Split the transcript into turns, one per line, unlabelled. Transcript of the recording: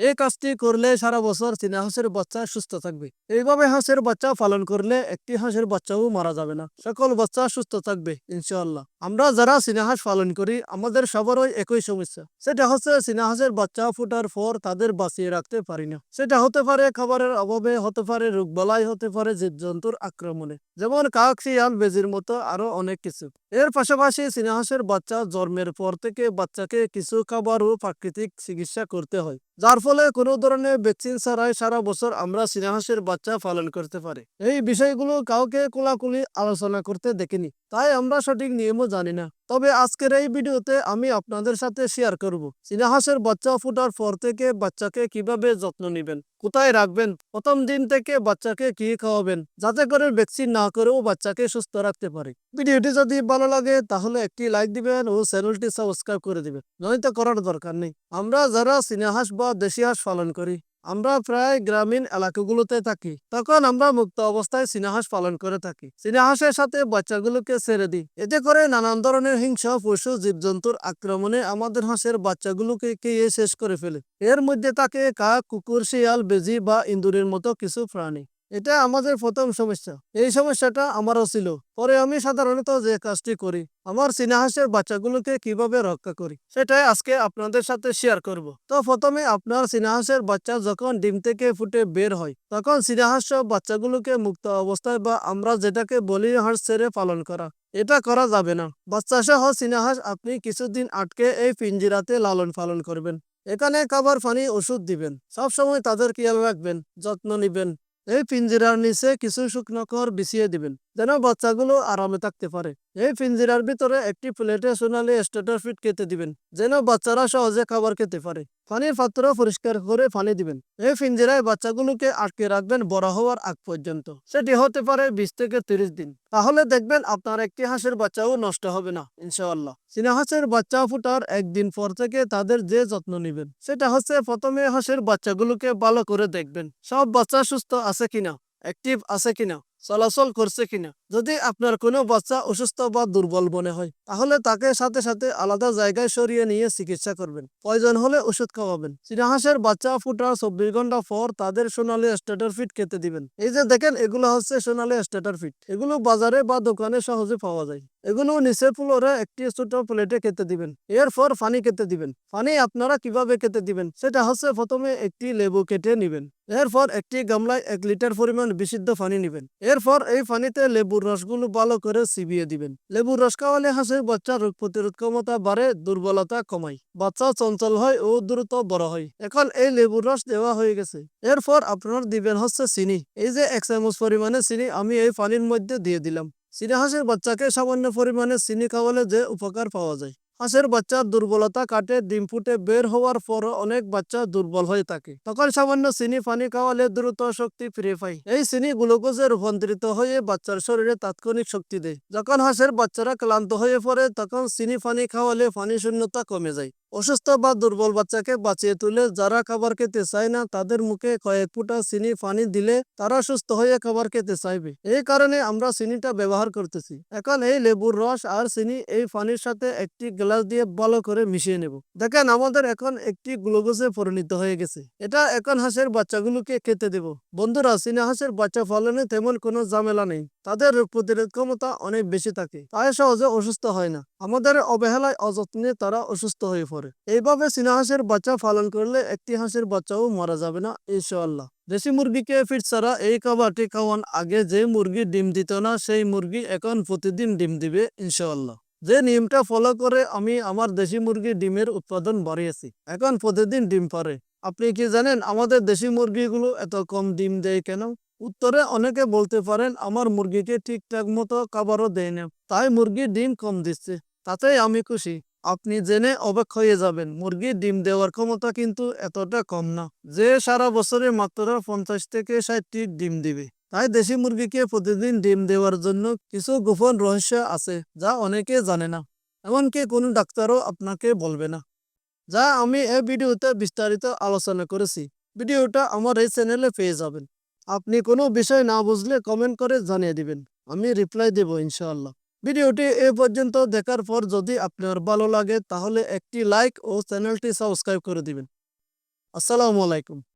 এই কাজটি করলে সারা বছর চীনা হাঁসের বাচ্চা সুস্থ থাকবে। এইভাবে হাঁসের বাচ্চা পালন করলে একটি হাঁসের বাচ্চাও মারা যাবে না। সকল বাচ্চা সুস্থ থাকবে, ইনশাআল্লাহ। আমরা যারা চীনা হাঁস পালন করি, আমাদের সবারই একই সমস্যা। সেটা হচ্ছে চীনা হাঁসের বাচ্চা ফোটার পর তাদের বাঁচিয়ে রাখতে পারি না। সেটা হতে পারে খাবারের অভাবে, হতে পারে রোগবালাই হতে পারে জীবজন্তুর আক্রমণে। যেমন কাক বেজির মতো আরও অনেক কিছু। এর পাশাপাশি চীনা হাঁসের বাচ্চা জন্মের পর থেকে বাচ্চাকে কিছু খাবার ও প্রাকৃতিক চিকিৎসা করতে হয়। যার ফলে কোনো ধরনের ভ্যাকসিন ছাড়াই সারা বছর আমরা চীনা হাঁসের বাচ্চা পালন করতে পারি। এই বিষয়গুলো কাউকে কোলাকুলি আলোচনা করতে দেখিনি। তাই আমরা সঠিক নিয়মও জানি না। তবে আজকের এই ভিডিওতে আমি আপনাদের সাথে শেয়ার করব চীনা হাঁসের বাচ্চা ফোটার পর থেকে বাচ্চাকে কীভাবে যত্ন নেবেন, কোথায় রাখবেন, প্রথম দিন থেকে বাচ্চাকে কি খাওয়াবেন, যাতে করে ভ্যাকসিন না করেও বাচ্চাকে সুস্থ রাখতে পারে। ভিডিওটি যদি ভালো লাগে তাহলে একটি লাইক দিবেন ও চ্যানেলটি সাবস্ক্রাইব করে দিবেন, নয়তো করার দরকার নেই। আমরা যারা চীনা হাঁস বা দেশি হাঁস পালন করি আমরা প্রায় গ্রামীণ এলাকাগুলোতে থাকি। তখন আমরা মুক্ত অবস্থায় সিনেহাস পালন করে থাকি। সিনেহাসের সাথে বাচ্চাগুলোকে ছেড়ে দিই। এতে করে নানান ধরনের হিংসা পশু, জীবজন্তুর আক্রমণে আমাদের হাঁসের বাচ্চাগুলোকে খেয়ে শেষ করে ফেলে। এর মধ্যে থাকে কাক, কুকুর, শিয়াল, বেজি বা ইঁদুরের মতো কিছু প্রাণী। এটা আমাদের প্রথম সমস্যা। এই সমস্যাটা আমারও ছিল। পরে আমি সাধারণত যে কাজটি করি, আমার চীনা বাচ্চাগুলোকে কীভাবে রক্ষা করি, সেটাই আজকে আপনাদের সাথে শেয়ার করব। তো প্রথমে আপনার চীনা বাচ্চা যখন ডিম থেকে ফুটে বের হয়, তখন চীনা বাচ্চাগুলোকে মুক্ত অবস্থায় বা আমরা যেটাকে বলি হাঁস ছেড়ে পালন করা। এটা করা যাবে না। বাচ্চা সহ চীনা আপনি কিছুদিন আটকে এই পিঞ্জিরাতে লালন পালন করবেন। এখানে খাবার, পানি, ওষুধ দিবেন। সব সময় তাদের খেয়াল রাখবেন, যত্ন নিবেন। এই পিঞ্জিরার নিচে কিছু শুকনো কর বিছিয়ে দিবেন। যেন বাচ্চাগুলো আরামে থাকতে পারে। এই পিঞ্জিরার ভিতরে একটি প্লেটে সোনালি স্টেটার ফিট খেতে দিবেন, যেন বাচ্চারা সহজে খাবার খেতে পারে। পানির পাত্র পরিষ্কার করে পানি দিবেন। এই পিঞ্জিরায় বাচ্চাগুলোকে আটকে রাখবেন বড় হওয়ার আগ পর্যন্ত। সেটি হতে পারে বিশ থেকে তিরিশ দিন। তাহলে দেখবেন আপনার একটি হাঁসের বাচ্চাও নষ্ট হবে না, ইনশাআল্লাহ। চীনা হাঁসের বাচ্চা ফুটার একদিন পর থেকে তাদের যে যত্ন নেবেন, সেটা হচ্ছে প্রথমে হাঁসের বাচ্চাগুলোকে ভালো করে দেখবেন, সব বাচ্চা সুস্থ আছে কিনা অ্যাক্টিভ আছে কিনা। চলাচল করছে কিনা। যদি আপনার কোনো বাচ্চা অসুস্থ বা দুর্বল মনে হয়, তাহলে তাকে সাথে সাথে আলাদা জায়গায় সরিয়ে নিয়ে চিকিৎসা করবেন প্রয়োজন হলে ওষুধ খাওয়াবেন চীনাহাঁসের বাচ্চা ফুটার চব্বিশ ঘণ্টা পর তাদের সোনালি স্টেটার ফিট খেতে দিবেন। এই যে দেখেন, এগুলো হচ্ছে সোনালি স্টেটার ফিট এগুলো বাজারে বা দোকানে সহজে পাওয়া যায়। এগুলো নিচের ফ্লোরে একটি ছোট প্লেটে খেতে দিবেন। এরপর পানি খেতে দিবেন। পানি আপনারা কীভাবে খেতে দিবেন, সেটা হচ্ছে প্রথমে একটি লেবু কেটে নিবেন। এরপর একটি গামলায় এক লিটার পরিমাণ বিশুদ্ধ পানি নেবেন। এরপর এই পানিতে লেবুর রসগুলো ভালো করে চিবিয়ে দিবেন। লেবুর রস খাওয়ালে হাঁসের বাচ্চা রোগ প্রতিরোধ ক্ষমতা বাড়ে, দুর্বলতা কমায়, বাচ্চা চঞ্চল হয় ও দ্রুত বড় হয়। এখন এই লেবুর রস দেওয়া হয়ে গেছে। এরপর আপনার দিবেন হচ্ছে চিনি। এই যে এক চামচ পরিমাণে চিনি আমি এই পানির মধ্যে দিয়ে দিলাম। চিনি হাঁসের বাচ্চাকে সামান্য পরিমাণে চিনি খাওয়ালে যে উপকার পাওয়া যায়। হাঁসের বাচ্চার দুর্বলতা কাটে, ডিম ফুটে বের হওয়ার পর অনেক বাচ্চা দুর্বল হয়ে থাকে। তখন সামান্য চিনি, পানি খাওয়ালে দ্রুত শক্তি ফিরে পায়। এই চিনি গ্লুকোজে রূপান্তরিত হয়ে বাচ্চার শরীরে তাৎক্ষণিক শক্তি দেয়। যখন হাঁসের বাচ্চারা ক্লান্ত হয়ে পড়ে, তখন চিনি, পানি খাওয়ালে পানি শূন্যতা কমে যায়। অসুস্থ বা দুর্বল বাচ্চাকে বাঁচিয়ে তুলে যারা খাবার খেতে চায় না, তাদের মুখে কয়েক ফুটা চিনি, পানি দিলে তারা সুস্থ হয়ে খাবার খেতে চাইবে। এই কারণে আমরা চিনিটা ব্যবহার করতেছি। এখন এই লেবুর রস আর চিনি এই পানির সাথে একটি গ্লাস দিয়ে ভালো করে মিশিয়ে নেব। দেখেন, আমাদের এখন একটি গ্লুকোজে পরিণত হয়ে গেছে। এটা এখন হাঁসের বাচ্চাগুলোকে খেতে দেব। বন্ধুরা, চীনা হাঁসের বাচ্চা ফলনে তেমন কোনো ঝামেলা নেই। তাদের রোগ প্রতিরোধ ক্ষমতা অনেক বেশি থাকে। তাই সহজে অসুস্থ হয় না। আমাদের অবহেলায় অযত্নে তারা অসুস্থ হয়ে পড়ে। এইভাবে চীনা হাঁসের বাচ্চা পালন করলে একটি হাঁসের বাচ্চাও মারা যাবে না, ইনশাআল্লাহ। দেশি মুরগিকে ফিট ছাড়া এই খাবারটি খাওয়ান আগে যে মুরগি ডিম দিত না, সেই মুরগি এখন প্রতিদিন ডিম দিবে, ইনশাআল্লাহ। যে নিয়মটা ফলো করে আমি আমার দেশি মুরগি ডিমের উৎপাদন বাড়িয়েছি, এখন প্রতিদিন ডিম পারে। আপনি কি জানেন আমাদের দেশি মুরগিগুলো এত কম ডিম দেয় কেন? উত্তরে অনেকে বলতে পারেন, আমার মুরগিকে ঠিকঠাক মতো খাবারও দেয় না, তাই মুরগি ডিম কম দিচ্ছে। তাতেই আমি খুশি। আপনি জেনে অবাক হয়ে যাবেন, মুরগির ডিম দেওয়ার ক্ষমতা কিন্তু এতটা কম না, যে সারা বছরে মাত্র পঞ্চাশ থেকে ষাটটি ডিম দিবে। তাই দেশি মুরগিকে প্রতিদিন ডিম দেওয়ার জন্য কিছু গোপন রহস্য আছে, যা অনেকে জানে না, এমনকি কোনো ডাক্তারও আপনাকে বলবে না। যা আমি এই ভিডিওতে বিস্তারিত আলোচনা করেছি। ভিডিওটা আমার এই চ্যানেলে পেয়ে যাবেন। আপনি কোনো বিষয় না বুঝলে কমেন্ট করে জানিয়ে দিবেন, আমি রিপ্লাই দেব ইনশাআল্লাহ। ভিডিওটি এ পর্যন্ত দেখার পর যদি আপনার ভালো লাগে তাহলে একটি লাইক ও চ্যানেলটি সাবস্ক্রাইব করে দিবেন। আসসালামু আলাইকুম।